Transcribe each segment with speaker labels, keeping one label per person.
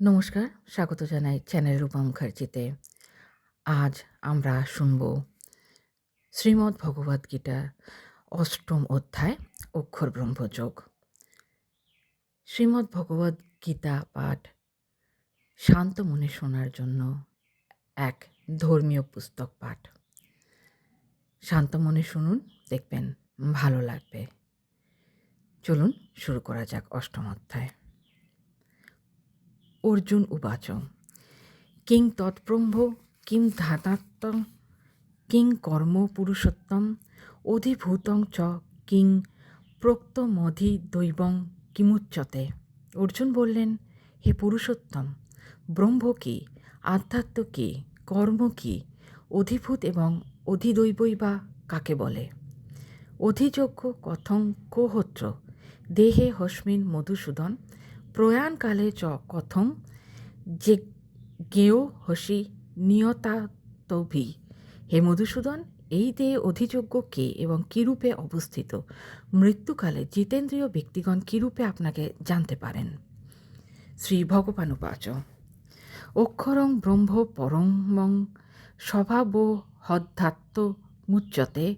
Speaker 1: নমস্কার, স্বাগত জানাই চ্যানেল রূপা মুখার্জিতে। আজ আমরা শুনব শ্রীমদ্ ভগবদ্ গীতা অষ্টম অধ্যায়, অক্ষর ব্রহ্মযোগ শ্রীমদ্ ভগবদ্ গীতা পাঠ শান্ত মনে শোনার জন্য এক ধর্মীয় পুস্তক পাঠ। শান্ত মনে শুনুন, দেখবেন ভালো লাগবে। চলুন শুরু করা যাক অষ্টম অধ্যায়। অর্জুন উবাচ। কিং তৎব্রহ্ম, কিং ধাতাত্ম কিং কর্ম পুরুষোত্তম অধিভূতং চ কিং প্রক্তমধি দৈবং কিমুচ্চতে। অর্জুন বললেন, হে পুরুষোত্তম, ব্রহ্ম কি, আধ্যাত্ম কি, কর্ম কি, অধিভূত এবং অধিদৈবই বা কাকে বলে? অধিযোগ্য কথং কোহত্র, দেহে হস্মিন মধুসূদন প্রয়াণকালে চ কথম যে জ্ঞেয় হসি নিয়তাতভি। হে মধুসূদন, এই দেহে অধিযোগ্য কে এবং কিরূপে অবস্থিত? মৃত্যুকালে জিতেন্দ্রীয় ব্যক্তিগণ কিরূপে আপনাকে জানতে পারেন? শ্রী ভগবান উপাচ অক্ষরং ব্রহ্ম পরমং স্বভাব হদ্ধাত্ম মুচ্যতে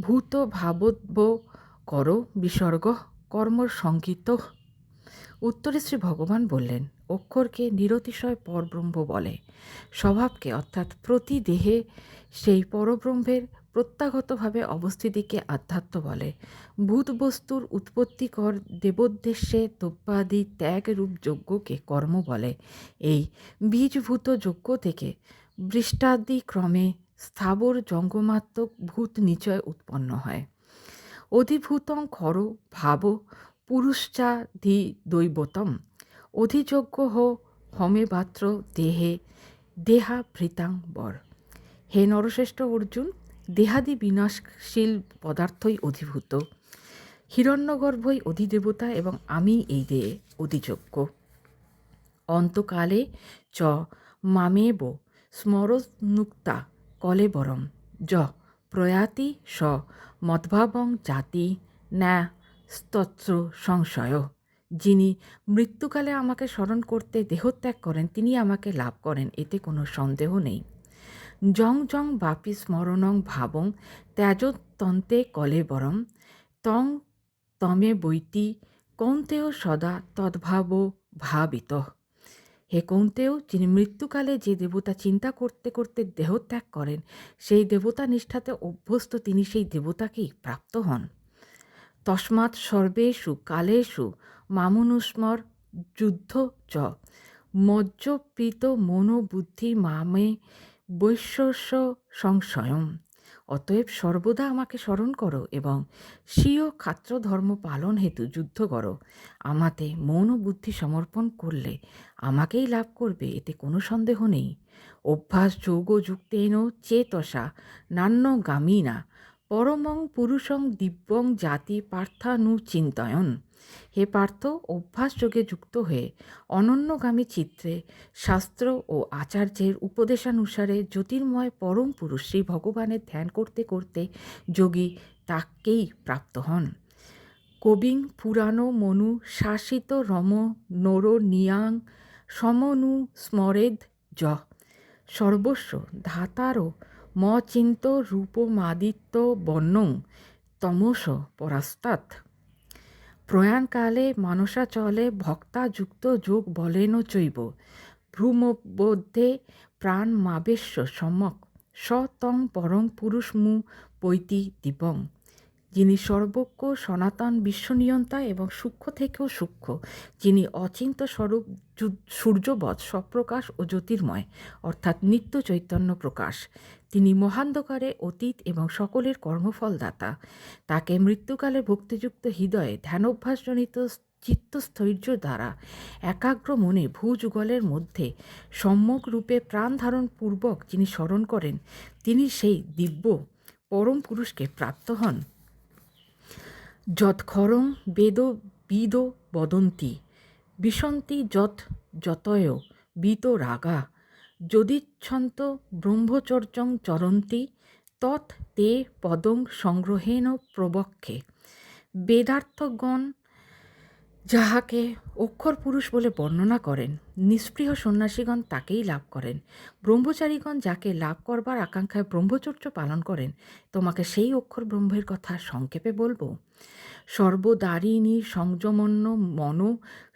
Speaker 1: ভূত ভাবোদ্ব কর বিসর্গ কর্মসঙ্গীত উত্তরে শ্রী ভগবান বললেন, অক্ষরকে নিরতিশয় পরব্রহ্ম বলে। স্বভাবকে অর্থাৎ প্রতি দেহে সেই পরব্রহ্মের প্রত্যাগতভাবে অবস্থিতিকে আধ্যাত্ম বলে। ভূত বস্তুর উৎপত্তিকর দেবোদ্দেশ্যে দ্রব্যাদি ত্যাগরূপ যজ্ঞকে কর্ম বলে। এই বীজভূত যজ্ঞ থেকে বৃষ্টাদি ক্রমে স্থাবর জঙ্গমাত্মক ভূত নিচয় উৎপন্ন হয়। অধিভূতং খর ভাব পুরুষাধি দৈবতম। অধিযোগ্য হো হমেবাত্র দেহে দেহাভৃতাং বর। হে নরশ্রেষ্ঠ অর্জুন, দেহাদি বিনাশশীল পদার্থই অধিভূত। হিরণ্যগর্ভই অধিদেবতা এবং আমি এই দেহে অধিযোগ্য। অন্তকালে চ মামেব স্মরনুক্তা কলেবরম। য প্রয়াতি স মদ্ভাবং জাতি ন্যা স্তত্র সংশয় যিনি মৃত্যুকালে আমাকে স্মরণ করতে দেহত্যাগ করেন তিনি আমাকে লাভ করেন, এতে কোনো সন্দেহ নেই। জং জং বাপি স্মরণং ভাবং ত্যাজতন্তে কলেবরম তং তমে বৈতি কৌন্তেয় সদা তদ্ভাব ভাবিত। হে কৌন্তেয়, যিনি মৃত্যুকালে যে দেবতা চিন্তা করতে করতে দেহত্যাগ করেন, সেই দেবতা নিষ্ঠাতে অভ্যস্ত তিনি সেই দেবতাকেই প্রাপ্ত হন। তস্মাৎ সর্বেষু কালেষু মামনুস্মর যুদ্ধ চ। মজ্জপ্রীত মনোবুদ্ধি মামে বৈশ্বস্য সংশয়ম। অতএব সর্বদা আমাকে স্মরণ করো এবং স্বীয় খাত্র ধর্ম পালন হেতু যুদ্ধ করো। আমাতে মন ও বুদ্ধি সমর্পণ করলে আমাকেই লাভ করবে, এতে কোনো সন্দেহ নেই। অভ্যাস, যোগ যুক্তেন চেতসা নান্যগামী না পরমং পুরুষং দিব্যং জাতি পার্থানু চিন্তয়ন। হে পার্থ, অভ্যাস যোগে যুক্ত হয়ে অনন্যগামী চিত্রে শাস্ত্র ও আচার্যের উপদেশানুসারে জ্যোতির্ময় পরম পুরুষ শ্রী ভগবানের ধ্যান করতে করতে যোগী তাকেই প্রাপ্ত হন। কবিং পুরাণ মনু শাসিত রম নোর নিয়াং সমনু স্মরেদ য সর্বস্ব ধাতারও মচিন্ত রূপমাদিত্য বর্ণং তমস পরাস্তাৎ। প্রয়াণকালে মানসাচলে ভক্তাযুক্ত যোগ বলেন চৈব। ভ্রূমবদ্ধে প্রাণ মাবেশ্য সম্যক সতং পরং পুরুষমু পৈতি দীপং যিনি সর্বজ্ঞ, সনাতন, বিশ্বনিয়ন্তা এবং সূক্ষ্ম থেকেও সূক্ষ্ম, যিনি অচিন্ত স্বরূপ সূর্যবৎ স্বপ্রকাশ ও জ্যোতির্ময়, অর্থাৎ নিত্য চৈতন্য প্রকাশ। তিনি মহান্ধকারে অতীত এবং সকলের কর্মফলদাতা। তাকে মৃত্যুকালে ভক্তিযুক্ত হৃদয়ে ধ্যানোভ্যাসজনিত চিত্তস্থৈর্য দ্বারা একাগ্র মনে ভূযুগলের মধ্যে সম্যক রূপে প্রাণ ধারণ পূর্বক যিনি স্মরণ করেন, তিনি সেই দিব্য পরম পুরুষকে প্রাপ্ত হন। যৎখরং বেদ বিদ বদন্তি, বিষন্তি যত যতয় বিত রাগা। যদিচ্ছন্ত ব্রহ্মচর্যং চরন্তি, তৎ তে পদং সংগ্রহেণ প্রবক্ষে। বেদার্থগণ যাহাকে অক্ষর পুরুষ বলে বর্ণনা করেন নিষ্পৃহ সন্ন্যাসীগণ তাকেই লাভ করেন। ব্রহ্মচারীগণ যাকে লাভ করবার আকাঙ্ক্ষায় ব্রহ্মচর্য পালন করেন, তোমাকে সেই অক্ষর ব্রহ্মের কথা সংক্ষেপে বলব। সর্বদারিণী সংযমন্য মন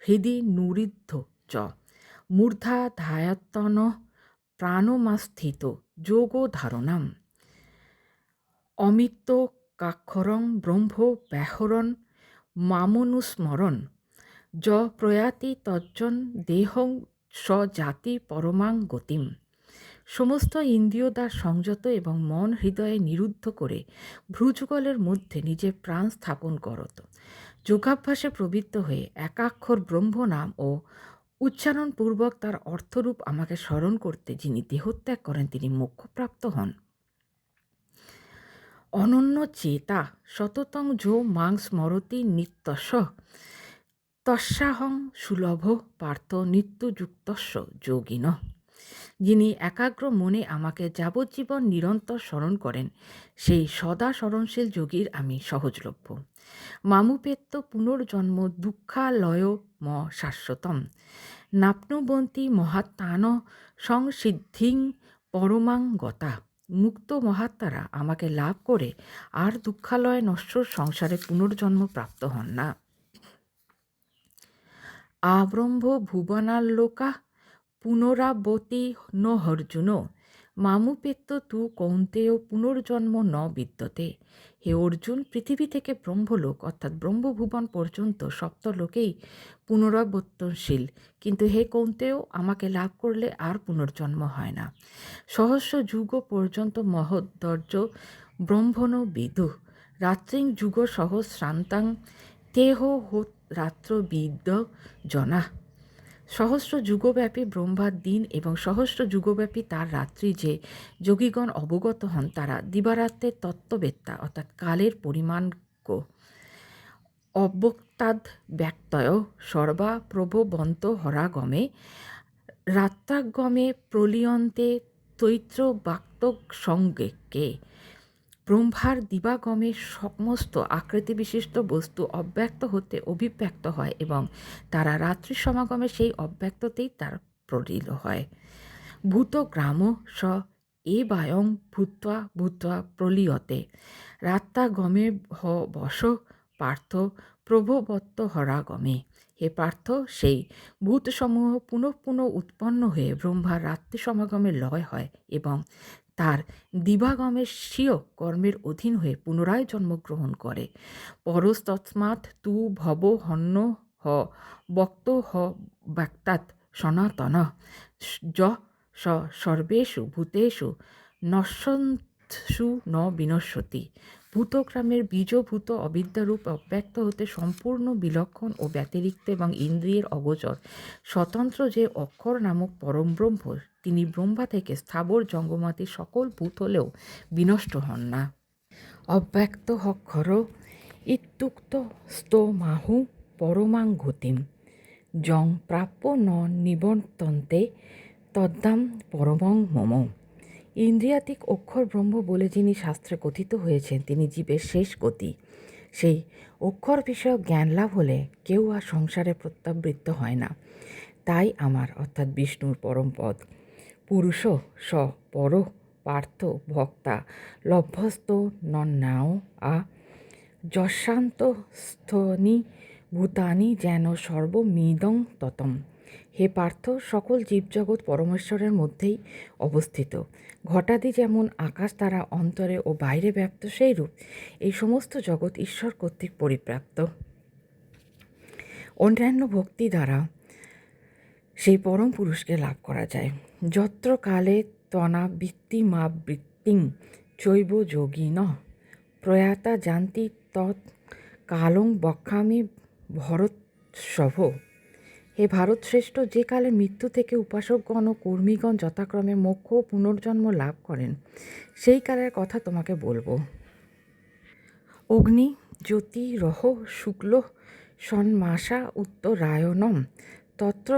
Speaker 1: হৃদি নুরিদ্ধ চ। মূর্ধা ধায়াত্তন প্রাণমাস্থিত যোগ ধারণাম। অমিত্য কাক্ষরং ব্রহ্ম ব্যাহরণ মামনুস্মরণ য প্রয়াতি তজ্জন দেহং স্বজাতি পরমাং গতিম। সমস্ত ইন্দ্রিয় দ্বার সংযত এবং মন হৃদয়ে নিরুদ্ধ করে ভ্রুযুগলের মধ্যে নিজের প্রাণ স্থাপন করত। যোগাভ্যাসে প্রবৃত্ত হয়ে একাক্ষর ব্রহ্ম নাম ও উচ্চারণপূর্বক তার অর্থরূপ আমাকে স্মরণ করতে যিনি দেহত্যাগ করেন তিনি মোক্ষপ্রাপ্ত হন। অনন্য চেতা সততং যো মাং স্মরতি নিত্যস তস্যাহং সুলভ পার্থ নিত্যযুক্তস্য যোগিন। যিনি একাগ্র মনে আমাকে যাবজ্জীবন নিরন্তর স্মরণ করেন, সেই সদা স্মরণশীল যোগীর আমি সহজলভ্য। মামুপেত্ত পুনর্জন্ম দুঃখালয় ম শাশ্বতম। নাপ্নুবন্তী মহাত্মান সংসিদ্ধিং পরমাং গতা। মুক্ত মহাত্মারা আমাকে লাভ করে, আর দুঃখালয় নশ্বর সংসারে পুনর্জন্ম প্রাপ্ত হন না। আব্রহ্ম ভুবনাল্লোকা পুনরাবতী ন অর্জুন মামুপেত্ত তু কৌন্তেয় পুনর্জন্ম ন বিদ্যতে। হে অর্জুন, পৃথিবী থেকে ব্রহ্মলোক, অর্থাৎ ব্রহ্মভুবন পর্যন্ত সপ্তলোকেই পুনরাবর্তনশীল। কিন্তু হে কৌন্তেয়, আমাকে লাভ করলে আর পুনর্জন্ম হয় না। সহস্র যুগ পর্যন্ত মহোদর্য ব্রহ্মণ বিদু রাত্রিং যুগ সহস্রান্তাং, তেহ হোত রাত্রবিদ্য জনা। সহস্র যুগব্যাপী ব্রহ্মার দিন এবং সহস্র যুগব্যাপী তার রাত্রি যে যোগীগণ অবগত হন তারা দিবারাত্রের তত্ত্ববেত্তা, অর্থাৎ কালের পরিমাণক অবক্তাদ ব্যক্তয় সর্বা প্রভবন্ত হরাগমে। রাত্রাগমে প্রলিয়ন্তে তৈত্র বাক্তক সঙ্গে ব্রহ্মার দিবাগমে সমস্ত আকৃতি বিশিষ্ট বস্তু অব্যক্ত হতে অভিব্যক্ত হয় এবং তারা রাত্রি সমাগমে সেই অব্যক্ততেই তার প্রলীল হয়। ভূত গ্রাম স এ বায়ং ভূত্বা ভূত্বা প্রলীয়তে। রাত্রাগমে হ বস পার্থ প্রভবত্ত হরাগমে। হে পার্থ, সেই ভূতসমূহ পুনঃ পুনঃ উৎপন্ন হয়ে ব্রহ্মার রাত্রি সমাগমে লয় হয় এবং তার দিবাগমের স্বীয় কর্মের অধীন হয়ে পুনরায় জন্মগ্রহণ করে। পরস্তৎস্মাৎ তু ভব হন্য হ, বক্ত হ ব্যক্তাৎ সনাতন। য স, সর্বেষু, ভূতেষু নশ্যু ন বিনশ্যতি ভূতগ্রামের বীজভূত অবিদ্যারূপ অব্যক্ত হতে সম্পূর্ণ বিলক্ষণ ও ব্যতিরিক্ত এবং ইন্দ্রিয়ের অগোচর। স্বতন্ত্র যে অক্ষর নামক পরম ব্রহ্ম তিনি ব্রহ্মা থেকে স্থাবর জঙ্গমাতি সকল ভূত হলেও বিনষ্ট হন না। অব্যক্ত অক্ষর ইত্যুক্ত স্তমাহু পরমাং গতিম জং প্রাপ্য ন নিবর্তন্তে তদ্দাম পরমং মম। ইন্দ্রিয়াতিক অক্ষর ব্রহ্ম বলে যিনি শাস্ত্রে কথিত হয়েছেন, তিনি জীবের শেষ গতি। সেই অক্ষর বিষয়ক জ্ঞান লাভ হলে কেউ আর সংসারে প্রত্যাবৃত্ত হয় না। তাই আমার, অর্থাৎ বিষ্ণুর পরম পদ। পুরুষ স পর পার্থ, ভক্তা, লভ্যস্ত নন্নাও আ। যশান্ত স্থনি, ভূতানি যেন সর্বমিদং ততম। হে পার্থ, সকল জীবজগৎ পরমেশ্বরের মধ্যেই অবস্থিত। ঘটাদি যেমন আকাশ তারা অন্তরে ও বাইরে ব্যপ্ত সেই রূপ এই সমস্ত জগৎ ঈশ্বর কর্তৃক পরিপ্রাপ্ত। অন্যান্য ভক্তি দ্বারা সেই পরম পুরুষকে লাভ করা যায়। যত্র কালে তনা বৃত্তি মা বৃত্তিং চৈব যোগী ন। প্রয়াতা জানতি তৎ কালং বক্ষামি ভরৎসভ। হে ভারত শ্রেষ্ঠ যে কালে মৃত্যু থেকে উপাসকগণ ও কর্মীগণ যথাক্রমে মোক্ষ পুনর্জন্ম লাভ করেন, সেই কালের কথা তোমাকে বলব। অগ্নি, জ্যোতি, রহ, শুক্ল সন্মাসা উত্তরায়ণম, তত্র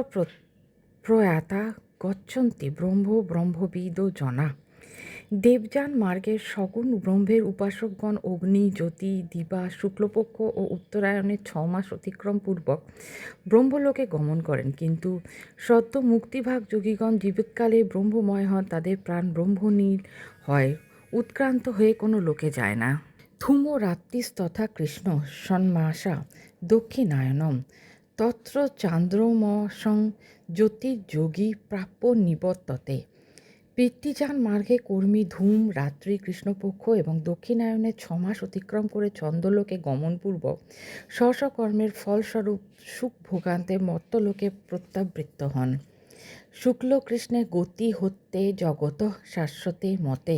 Speaker 1: প্রয়াতা, গচ্ছন্তি, ব্রহ্ম ব্রহ্মবিদ জনা। দেবযান মার্গের সগুণ ব্রহ্মের উপাসকগণ অগ্নি, জ্যোতি, দিবা, শুক্লপক্ষ ও উত্তরায়ণের ছ মাস অতিক্রম পূর্বক ব্রহ্মলোকে গমন করেন। কিন্তু সদ্য মুক্তিভাগ যোগীগণ জীবিতকালে ব্রহ্মময় হন, তাদের প্রাণ ব্রহ্মনীল হয়, উৎক্রান্ত হয়ে কোনো লোকে যায় না। ধূম রাত্রিস্তথা কৃষ্ণ সন্মাসা দক্ষিণায়নম। তত্র চান্দ্রমসং জ্যোতির্যোগী প্রাপ্য নিবর্ততে। পিতৃযান মার্গে কর্মী ধূম, রাত্রি, কৃষ্ণপক্ষ এবং দক্ষিণায়নের ছমাস অতিক্রম করে চন্দ্রলোকে গমনপূর্বক স্ব স্ব কর্মের ফলস্বরূপ সুখ ভোগান্তে মর্তলোকে প্রত্যাবৃত্ত হন। শুক্ল কৃষ্ণে গতি হত্যে, জগত শাশ্বতে মতে,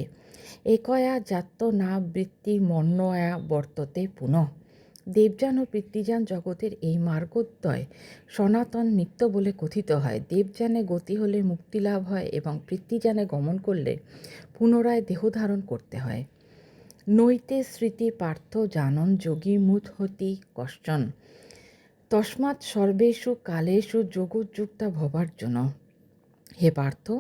Speaker 1: একয়া জাত্য না বৃত্তি মন্নয়া বর্ততে পুনঃ। দেবযান ও পিতৃযান জগতের এই মার্গোদ্বয় সনাতন নিত্য বলে কথিত হয়। দেবযানে গতি হলে মুক্তি লাভ হয় এবং পিতৃযানে গমন করলে পুনরায় দেহ ধারণ করতে হয়। নৈতে স্মৃতি পার্থ জানন যোগী মুৎহতি কশ্চন। তস্মাৎ সর্বেষু কালেষু যোগযুক্তা ভবার্জুন। হে পার্থ,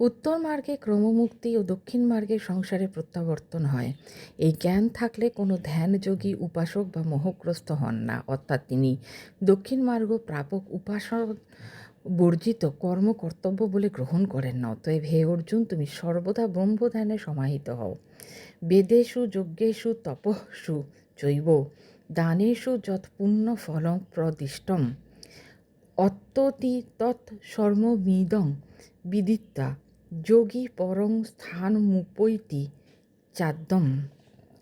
Speaker 1: উত্তর মার্গে ক্রমমুক্তি ও দক্ষিণ মার্গে সংসারে প্রত্যাবর্তন হয়। এই জ্ঞান থাকলে কোনো ধ্যানযোগী, উপাসক বা মোহগ্রস্ত হন না। অর্থাৎ তিনি দক্ষিণ মার্গ প্রাপক উপাসন বর্জিত কর্ম, কর্তব্য বলে গ্রহণ করেন না। অতএব হে অর্জুন, তুমি সর্বদা ব্রহ্মধ্যানে সমাহিত হও। বেদেষু যজ্ঞেষু তপঃসু জৈব দানেষু যৎ পুণ্য ফলং প্রদিষ্টম। অত্যতি তৎ সর্বমিদং বিদিত্তা যোগী পরং স্থানমুপৈতি চাদ্যম।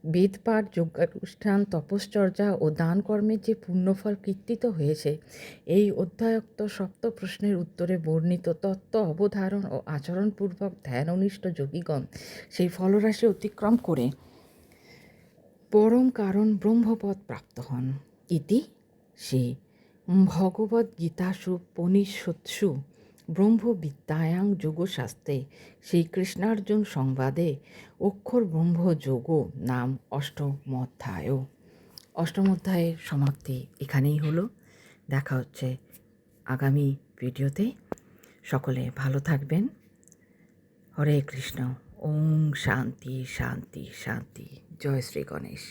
Speaker 1: বেদপাঠ, যজ্ঞানুষ্ঠান, তপশ্চর্যা ও দান কর্মের যে পুণ্যফল কৃত্তিত হয়েছে, এই অধ্যায়ক্ত সপ্ত প্রশ্নের উত্তরে বর্ণিত তত্ত্ব অবধারণ ও আচরণপূর্বক ধ্যান ধ্যাননিষ্ঠ যোগীগণ সেই ফলরাশি অতিক্রম করে। পরম কারণ ব্রহ্মপদ প্রাপ্ত হন। ইতি সে ভগবদ্গীতাসু পনিষৎসু ব্রহ্মবিদ্যায়াং যোগশাস্ত্রে শ্রীকৃষ্ণার্জুন সংবাদে অক্ষর ব্রহ্ম যোগ নাম অষ্টম অধ্যায় অষ্টম অধ্যায়ের সমাপ্তি এখানেই হলো। দেখা হচ্ছে আগামী ভিডিওতে। সকলে ভালো থাকবেন। হরে কৃষ্ণ। ওম শান্তি শান্তি শান্তি। জয় শ্রী গণেশ।